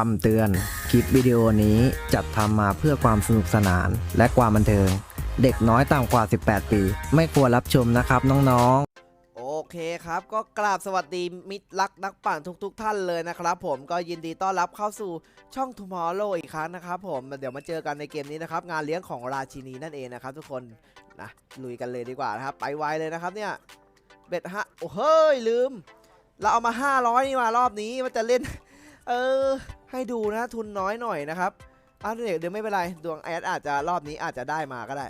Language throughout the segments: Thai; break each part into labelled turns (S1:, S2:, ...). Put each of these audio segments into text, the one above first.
S1: คำเตือน คลิปวิดีโอนี้จัดทำมาเพื่อความสนุกสนานและความบันเทิง เด็กน้อยต่ำกว่า 18 ปี ไม่ควรรับชมนะครับน้องๆ
S2: โอเคครับ ก็กราบสวัสดีมิตรรักนักปั่นทุกๆท่านเลยนะครับผมก็ยินดีต้อนรับเข้าสู่ช่อง Tomorrow อีกครั้งนะครับผม เดี๋ยวมาเจอกันในเกมนี้นะครับ งานเลี้ยงของราชินีนั่นเองนะครับทุกคนนะลุยกันเลยดีกว่านะครับ ไปไวเลยนะครับเนี่ยเบ็ดฮะโอ้เฮ้ยลืม เราเอามา 500นี่มารอบนี้มันจะเล่น เออ ให้ดูนะทุนน้อยหน่อยนะครับอ้าเดี๋ยวเดี๋ยวไม่เป็นไร ดวงแอดอาจจะรอบนี้อาจจะได้มาก็ได้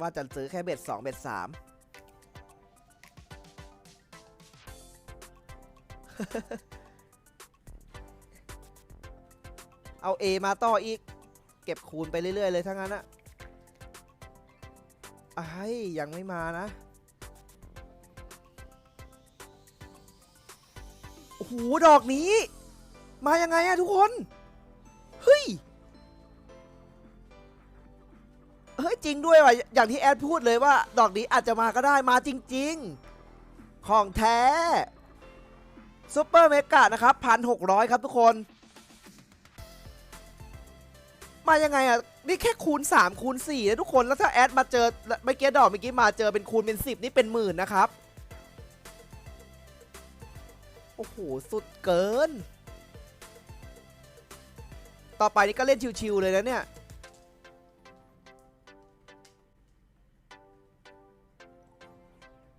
S2: ว่าจะซื้อแค่เบ็ดสองเบ็ดสามเอา A มาต่ออีก เก็บคูณไปเรื่อย ๆ เลยทั้งนั้นอะไอ้ยังไม่มานะ โหดอกนี้ มายังไงอะทุกคน เฮ้ย เฮ้ย จริงด้วยว่ะ อย่างที่แอดพูดเลยว่า ดอกนี้อาจจะมาก็ได้มาจริง ๆ ของแท้ซูเปอร์เมกะนะครับพันหกร้อยครับทุกคน มายังไงอะนี่แค่คูณ 3 คูณ4นะทุกคน แล้วถ้าแอดมาเจอเมื่อกี้ดอกเมื่อกี้มาเจอเป็นคูณเป็น 10 นี่เป็นหมื่นนะครับ โอ้โห สุดเกิน ต่อไปนี่ก็เล่นชิวๆเลยนะเนี่ย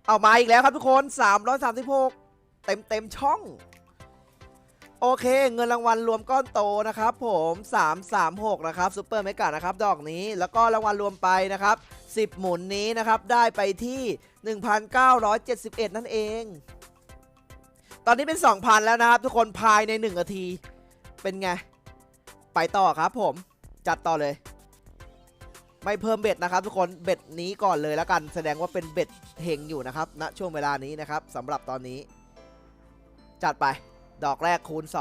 S2: เอามาอีกแล้วครับทุกคน 336 เต็มเต็มๆช่อง โอเค เงินรางวัลรวมก้อนโตนะครับผม 336 นะครับซูเปอร์เมกานะครับ ดอกนี้ แล้วก็รางวัลรวมไปนะครับ 10 หมุนนี้นะครับ ได้ไปที่ 1,971 นั่นเอง ตอนนี้เป็น 2,000 แล้วนะครับ ทุกคนภายใน1นาที เป็นไง ไปต่อครับผมจัดต่อเลย ไม่เพิ่มเบ็ดนะครับ ทุกคนเบ็ดนี้ก่อนเลยแล้วกัน แสดงว่าเป็นเบ็ดเฮงอยู่นะครับณช่วงเวลานี้นะครับสำหรับตอนนี้ จัดไป ดอกแรกคูณ2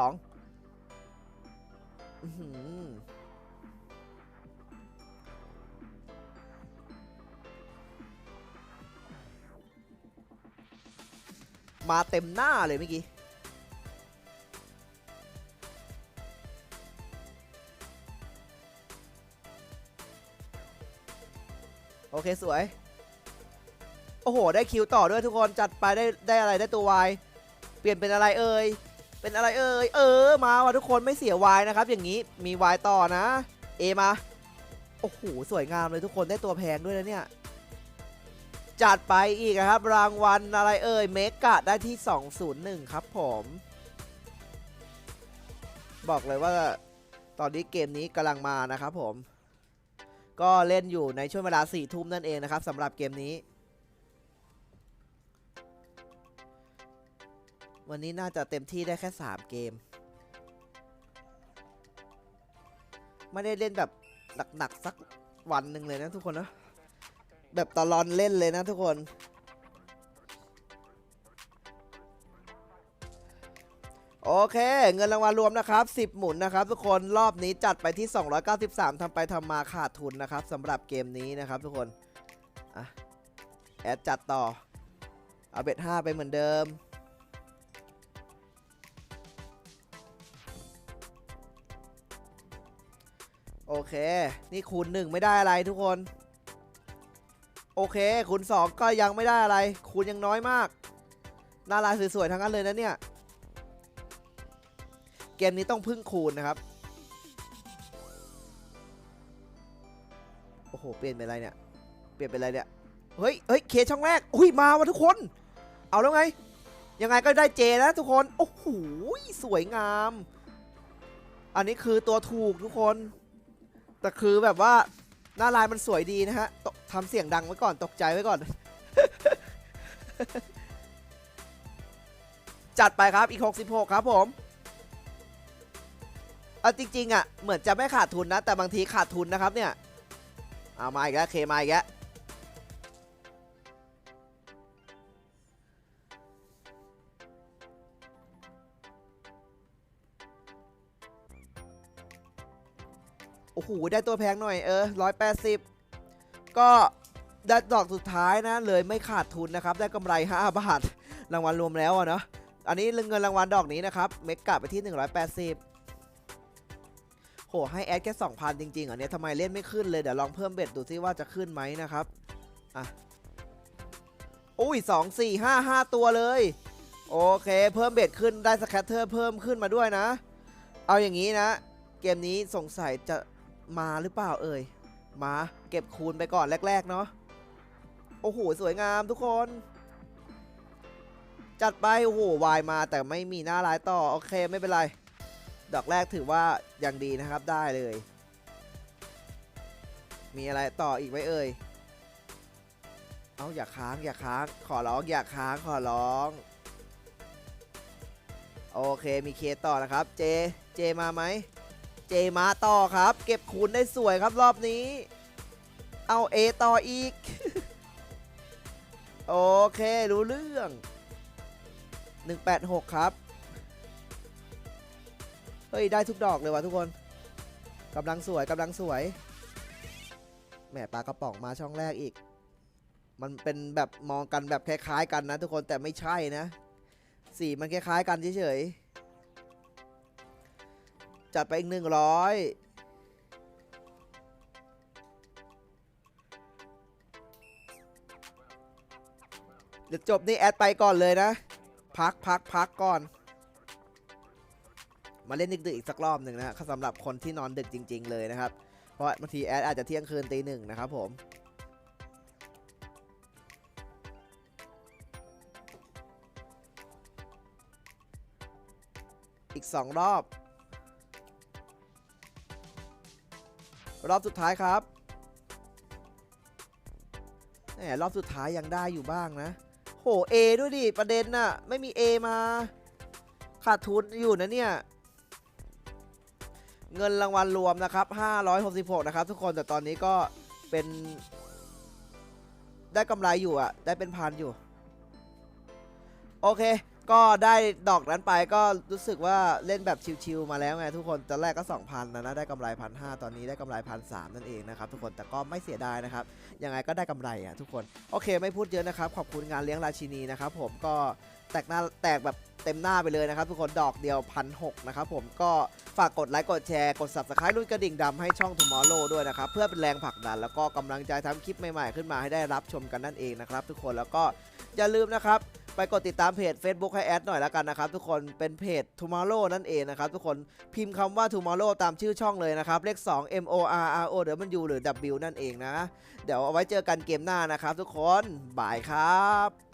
S2: มาเต็มหน้าเลยเมื่อกี้โอเคสวย โอ้โห ได้คิวต่อด้วยทุกคนจัดไปได้ได้อะไรได้ตัววายเปลี่ยนเป็นอะไรเอ่ยเป็นอะไรเอ่ยเออมาว่ะทุกคนไม่เสียวายนะครับ อย่างนี้มีวายต่อนะเอมาโอ้โหสวยงามเลยทุกคนได้ตัวแพงด้วยนะเนี่ย จัดไปอีกนะครับ รางวัลอะไรเอ่ยเมกะได้ที่ 201 ครับผม บอกเลยว่าตอนนี้เกมนี้กำลังมานะครับผม ก็เล่นอยู่ในช่วงเวลา4ทุ่มนั่นเองนะครับสำหรับเกมนี้ วันนี้น่าจะเต็มที่ได้แค่ 3 เกม ไม่ได้เล่นแบบหนักๆสักวันหนึ่งเลยนะทุกคนนะ แบบตลอนเล่นเลยนะทุกคน โอเค เงินรางวัลรวมนะครับ 10 หมุนนะครับ ทุกคนรอบนี้จัดไปที่ 293ทำไปทำมาขาดทุนนะครับสำหรับเกมนี้นะครับทุกคนอะแอดจัดต่อ เอาเบ็ด5ไปเหมือนเดิมโอเค นี่คูณ1ไม่ได้อะไรทุกคน โอเคคูณ2ก็ยังไม่ได้อะไรคูณยังน้อยมากหน้าลายสวยๆทั้งนั้นเลยนะเนี่ย เกมนี้ต้องพึ่งคูณนะครับ โอ้โห เปลี่ยนเป็นอะไรเนี่ย เปลี่ยนเป็นอะไรเนี่ย เฮ้ยเฮ้ยเคช่องแรก อุ้ย มาว่ะทุกคน เอาแล้วไง ยังไงก็ได้เจนะทุกคน โอ้โห สวยงาม อันนี้คือตัวถูกทุกคน แต่คือแบบว่า หน้าลายมันสวยดีนะฮะทำเสียงดังไว้ก่อนตกใจไว้ก่อน จัดไปครับอีก 66 ครับผมเอาจริงๆอะเหมือนจะไม่ขาดทุนนะ แต่บางทีขาดทุนนะครับเนี่ยเอามาอีกแล้วเคมาอีกแล้ว โอ้โหได้ตัวแพงหน่อยเออร้อยแปดสิบก็ได้ดอกสุดท้ายนะ เลยไม่ขาดทุนนะครับ ได้กำไร 5 บาท รางวัลรวมแล้วอะเนาะอันนี้เงินรางวัลดอกนี้นะครับ เมกกะไปที่ 180 โห ให้แอดแค่ 2,000 จริงๆอันเนี้ยทำไมเล่นไม่ขึ้นเลย เดี๋ยวลองเพิ่มเบ็ดดูซิว่าจะขึ้นไหมนะครับ อะอุ้ย 2 4 5 5 ตัวเลย โอเค เพิ่มเบ็ดขึ้นได้สแคตเตอร์เพิ่มขึ้นมาด้วยนะ เอาอย่างนี้นะ เกมนี้สงสัยจะ มาหรือเปล่าเอ่ย มาเก็บคูณไปก่อนแรก ๆ เนาะ โอ้โห สวยงามทุกคน จัดไป โอ้โห วายมาแต่ไม่มีหน้าร้ายต่อ โอเคไม่เป็นไร ดอกแรกถือว่ายังดีนะครับได้เลย มีอะไรต่ออีกไหมเอ่ย เอาอย่าค้างอย่าค้าง ขอร้องอย่าค้างขอร้อง โอเคมีเคต่อนะครับ เจ เจมาไหม เจมาต่อครับ เก็บคูณได้สวยครับรอบนี้ เอาเอต่ออีก โอเครู้เรื่อง 186 ครับ เฮ้ย ได้ทุกดอกเลยว่ะทุกคนกำลังสวยกำลังสวยแหมปลากระป๋องมาช่องแรกอีก มันเป็นแบบมองกันแบบคล้ายๆกันนะทุกคนแต่ไม่ใช่นะ สีมันคล้ายๆกันเฉยๆ จัดไปอีกหนึ่งร้อยเดี๋ยวจบนี่แอดไปก่อนเลยนะ พักพักพักก่อน มาเล่นดึกๆอีกสักรอบหนึ่งนะสำหรับคนที่นอนดึกจริง ๆ เลยนะครับ เพราะบางทีแอดอาจจะเที่ยงคืนตีหนึ่งนะครับผมอีก 2 รอบ รอบสุดท้ายครับแหมรอบสุดท้ายยังได้อยู่บ้างนะ โห A ด้วยดิ ประเด็นน่ะ ไม่มี A มา ขาดทุนอยู่นะเนี่ย เงินรางวัลรวมนะครับ 566 นะครับ ทุกคนแต่ตอนนี้ก็เป็น ได้กำไรอยู่อะได้เป็นพันอยู่ โอเค ก็ได้ดอกนั้นไปก็รู้สึกว่าเล่นแบบชิวๆมาแล้วไงทุกคนตอนแรกก็ 2,000นะนะได้กำไรพันหตอนนี้ได้กำไรพันสนั่นเองนะครับทุกคนแต่ก็ไม่เสียดายนะครับยังไงก็ได้กำไรอะทุกคนโอเคไม่พูดเยอะนะครับขอบคุณงานเลี้ยงราชินีนะครับผมก็แตกหน้าแตกแบบเต็มหน้าไปเลยนะครับ ทุกคนดอกเดียวพันหนะครับผมก็ฝากกดไลค์กดแชร์กด subscribe รุ่นกระดิ่งดำให้ช่อง Tomorrow ด้วยนะครับ เพื่อเป็นแรงผลักดัน แล้วก็กำลังใจทำคลิปใหม่ๆ ขึ้นมาให้ได้รับชมกันนั่นเองนะครับ ทุกคนแล้วก็อย่าลืมนะครับ ไปกดติดตามเพจ Facebook ให้แอดหน่อยแล้วกันนะครับทุกคนเป็นเพจ Tomorrow นั่นเองนะครับทุกคนพิมพ์คำว่า Tomorrow ตามชื่อช่องเลยนะครับเลข2 M O R R O W หรือ W นั่นเองนะ เดี๋ยวเอาไว้เจอกันเกมหน้านะครับทุกคนบายครับ